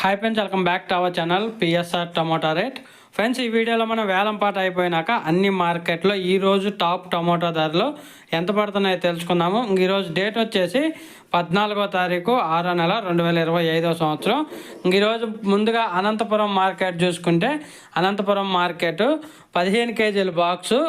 Hi friends welcome back to our channel PSR tomato rate friends ఈ వీడియోలో మనం వేలం పాట అయిపోయినాక అన్ని మార్కెట్లో ఈరోజు టాప్ టమోటా ధరలు ఎంత పడుతున్నాయో తెలుసుకుందాము. ఈరోజు డేట్ వచ్చేసి పద్నాలుగో తారీఖు ఆరో నెల రెండు వేల ఇరవై ఐదో సంవత్సరం. ఈరోజు ముందుగా అనంతపురం మార్కెట్ చూసుకుంటే అనంతపురం మార్కెట్ పదిహేను కేజీల బాక్సు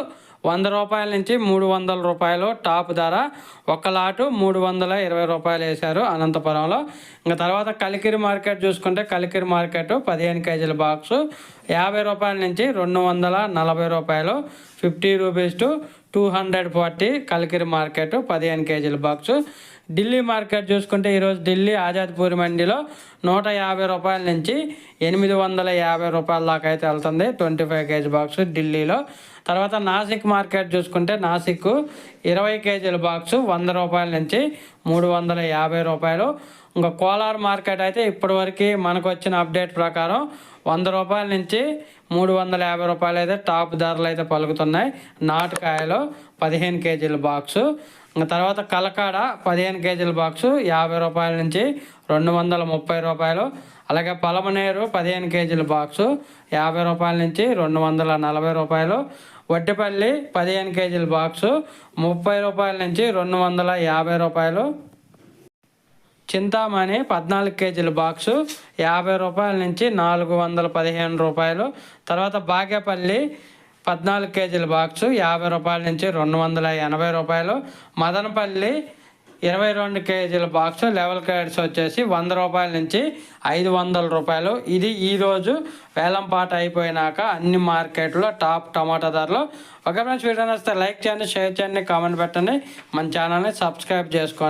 వంద రూపాయల నుంచి మూడు వందల రూపాయలు టాప్ ధర. ఒక లాటు మూడు వందల ఇరవై రూపాయలు వేశారు అనంతపురంలో. ఇంకా తర్వాత కలికిరి మార్కెట్ చూసుకుంటే కలికిరి మార్కెట్ పదిహేను కేజీల బాక్సు. యాభై రూపాయల నుంచి రెండు వందల నలభై రూపాయలు fifty rupees to two hundred forty Kalikiri market పదిహేను కేజీల బాక్సు. ఢిల్లీ మార్కెట్ చూసుకుంటే ఈరోజు ఢిల్లీ ఆజాద్పూర్ మండిలో నూట యాభై రూపాయల నుంచి ఎనిమిది వందల యాభై రూపాయల దాకా అయితే వెళ్తుంది. ట్వంటీ ఫైవ్ కేజీ బాక్స్ ఢిల్లీలో. తర్వాత నాసిక్ మార్కెట్ చూసుకుంటే నాసిక్ ఇరవై కేజీల బాక్సు వంద రూపాయల నుంచి మూడు వందల యాభై రూపాయలు. ఇంకా కోలార్ మార్కెట్ అయితే ఇప్పటివరకు మనకు వచ్చిన అప్డేట్ ప్రకారం వంద రూపాయల నుంచి మూడు వందల యాభై రూపాయలు అయితే టాప్ ధరలు అయితే పలుకుతున్నాయి. నాటుకాయలు పదిహేను కేజీల బాక్సు. ఇంకా తర్వాత కలకాడ పదిహేను కేజీల బాక్సు యాభై రూపాయల నుంచి రెండు వందల ముప్పై రూపాయలు. అలాగే పలమనేరు పదిహేను కేజీల బాక్సు యాభై రూపాయల నుంచి రెండు వందల నలభై రూపాయలు. వడ్డిపల్లి పదిహేను కేజీల బాక్సు ముప్పై రూపాయల నుంచి రెండు వందల యాభై రూపాయలు. చింతామణి పద్నాలుగు కేజీల బాక్సు యాభై రూపాయల నుంచి నాలుగు వందల పదిహేను రూపాయలు. తర్వాత బాగేపల్లి పద్నాలుగు కేజీల బాక్సు యాభై రూపాయల నుంచి రెండు వందల ఎనభై రూపాయలు. మదనపల్లి ఇరవై రెండు కేజీల బాక్స్ లెవెల్ క్యారెట్స్ వచ్చేసి వంద రూపాయల నుంచి ఐదు వందల రూపాయలు. ఇది ఈరోజు వేలంపాట అయిపోయినాక అన్ని మార్కెట్లో టాప్ టమాటా ధరలు. ఒక ఫ్రెండ్స్ వీడియో వస్తే లైక్ చేయండి షేర్ చేయండి కామెంట్ పెట్టండి. మన ఛానల్ని సబ్స్క్రైబ్ చేసుకోండి.